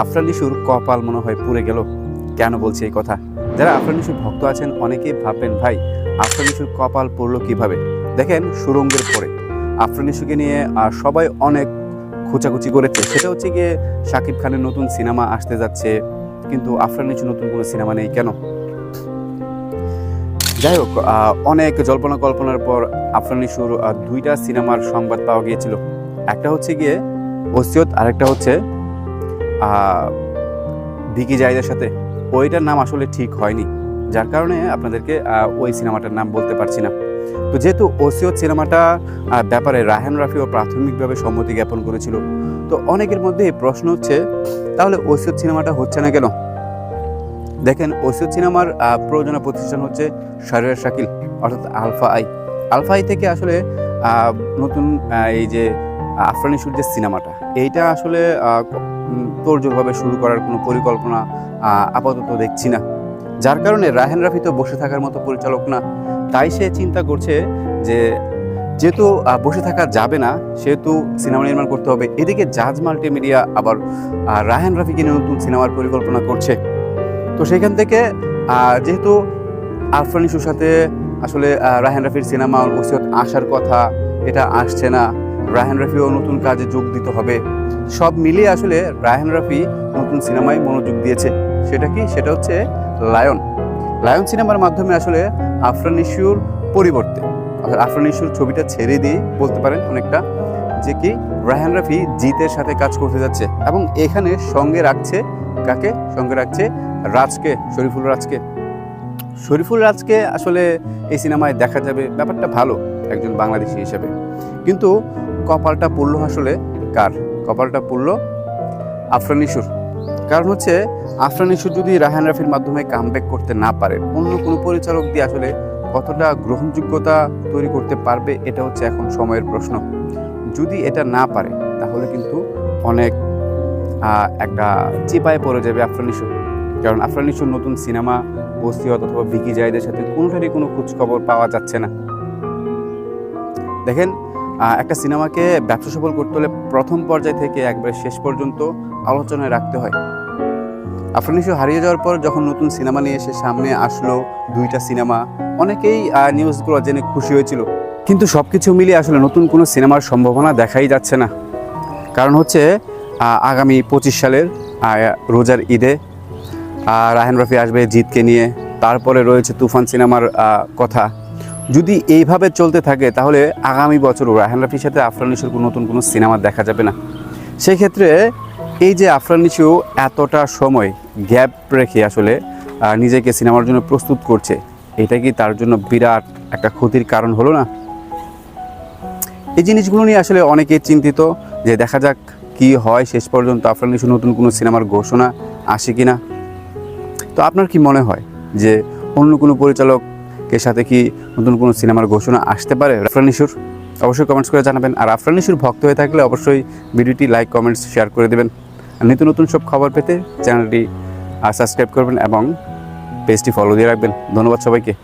আফরান নিশুর কপাল মনে হয় পুড়ে গেল। কেন বলছি এই কথা? যারা আফরান নিশুর ভক্ত আছেন অনেকেই ভাববেন, ভাই, আফরান নিশুর কপাল পড়ল কীভাবে? দেখেন সুরঙ্গের পরে। আফরান নিশুকে নিয়ে সবাই অনেক খোঁচাখুচি করেছে। সেটা হচ্ছে গিয়ে শাকিব খানের নতুন সিনেমা আসতে যাচ্ছে, কিন্তু আফরান নিশু নতুন কোনো সিনেমা নেই কেন? যাই হোক অনেক জল্পনা কল্পনার পর আফরান নিশুর দুইটা সিনেমার সংবাদ পাওয়া গিয়েছিল। একটা হচ্ছে গিয়ে ওসিয়ত, আরেকটা হচ্ছে ভিকি জাহিদের সাথে ওইটার নাম আসলে ঠিক হয়নি। যার কারণে আপনাদেরকে ওই সিনেমাটার নাম বলতে পারছি না। তো যেহেতু ওসিয়ত সিনেমাটা ব্যাপারে রায়হান রাফিও প্রাথমিকভাবে সম্মতি জ্ঞাপন করেছিল, তো অনেকের মধ্যে এই প্রশ্ন হচ্ছে, তাহলে ওসিয়ত সিনেমাটা হচ্ছে না কেন? দেখেন ওসিয়ত সিনেমার প্রযোজনা প্রতিষ্ঠান হচ্ছে শরীর শাকিল, অর্থাৎ আলফা আই। আলফা আই থেকে আসলে নতুন এই যে আফরানি সুর যে সিনেমাটা এইটা আসলে তোড়জোড়ভাবে শুরু করার কোনো পরিকল্পনা আপাতত দেখছি না। যার কারণে রাহেন রাফি তো বসে থাকার মতো পরিচালক না। তাই সে চিন্তা করছে যে যেহেতু বসে থাকা যাবে না সেহেতু সিনেমা নির্মাণ করতে হবে। এদিকে জাজ মাল্টিমিডিয়া আবার রাহেন রাফিকে নিয়ে নতুন সিনেমার পরিকল্পনা করছে। তো সেখান থেকে যেহেতু আরফান সাথে আসলে আহ, রায়হান রাফির সিনেমা ওসিয়ত আসার কথা এটা আসছে না রায়হান রাফিও নতুন কাজে যোগ দিতে হবে। সব মিলিয়ে আসলে রায়হান রাফি নতুন সিনেমায় মনোযোগ দিয়েছে। সেটা কি? সেটা হচ্ছে লায়ন। লায়ন সিনেমার মাধ্যমে আসলে আফরান ইস্যুর পরিবর্তে, অর্থাৎ আফরান ইস্যুর ছবিটা ছেড়ে দিয়ে বলতে পারেন অনেকটা, যে কি রায়হান রাফি জিতের সাথে কাজ করতে যাচ্ছে এবং এখানে সঙ্গে রাখছে কাকে? সঙ্গে রাখছে রাজকে, শরীফুল রাজকে। শরীফুল রাজকে আসলে এই সিনেমায় দেখা যাবে। ব্যাপারটা ভালো, একজন বাংলাদেশি হিসেবে। কিন্তু কপালটা পড়ল আসলে কার? কপালটা পড়ল আফরান ইস্যুর কারণ হচ্ছে আফরান ইস্যুর যদি রাহান রাফির মাধ্যমে কামব্যাক করতে না পারে, অন্য কোনো পরিচালক দিয়ে আসলে কতটা গ্রহণযোগ্যতা তৈরি করতে পারবে, এটা হচ্ছে এখন সময়ের প্রশ্ন। যদি এটা না পারে, তাহলে কিন্তু অনেক একটা চিপায় পড়ে যাবে আফরান ইস্যু কারণ আফরান ইস্যুর নতুন সিনেমা ওসিয়ত অথবা ভিকি জাহিদের সাথে কোনোটারই কোনো খোঁজখবর পাওয়া যাচ্ছে না। দেখেন একটা সিনেমাকে ব্যবসা সফল করতে হলে প্রথম পর্যায় থেকে একবারে শেষ পর্যন্ত আলোচনায় রাখতে হয়। আফরান হারিয়ে যাওয়ার পর যখন নতুন সিনেমা নিয়ে এসে সামনে আসলো দুইটা সিনেমা, অনেকেই নিউজগুলো জেনে খুশি হয়েছিল। কিন্তু সব কিছু মিলিয়ে আসলে নতুন কোনো সিনেমার সম্ভাবনা দেখাই যাচ্ছে না। কারণ হচ্ছে আগামী পঁচিশ সালের রোজার ঈদে রাহেন রফি আসবে জিতকে নিয়ে। তারপরে রয়েছে তুফান সিনেমার কথা। যদি এইভাবে চলতে থাকে, তাহলে আগামী বছরও রাহেন রাফির সাথে আফরান নিশুর কোনো নতুন কোনো সিনেমা দেখা যাবে না। সেই ক্ষেত্রে এই যে আফরান এতটা সময় গ্যাপ রেখে আসলে নিজেকে সিনেমার জন্য প্রস্তুত করছে, এটা কি তার জন্য বিরাট একটা ক্ষতির কারণ হলো না? এই জিনিসগুলো নিয়ে আসলে অনেকেই চিন্তিত, যে দেখা যাক কি হয় শেষ পর্যন্ত আফরান নতুন কোনো সিনেমার ঘোষণা আসে কি না তো আপনার কি মনে হয় যে অন্য কোনো পরিচালকের সাথে কি নতুন কোনো সিনেমার ঘোষণা আসতে পারে? রাফরান ইস্যুর অবশ্যই কমেন্টস করে জানাবেন। আর রাফরান ইস্যুর ভক্ত হয়ে থাকলে অবশ্যই ভিডিওটি লাইক কমেন্টস শেয়ার করে দেবেন। আর নিত্য নতুন সব খবর পেতে চ্যানেলটি সাবস্ক্রাইব করবেন এবং পেজটি ফলো দিয়ে রাখবেন। ধন্যবাদ সবাইকে।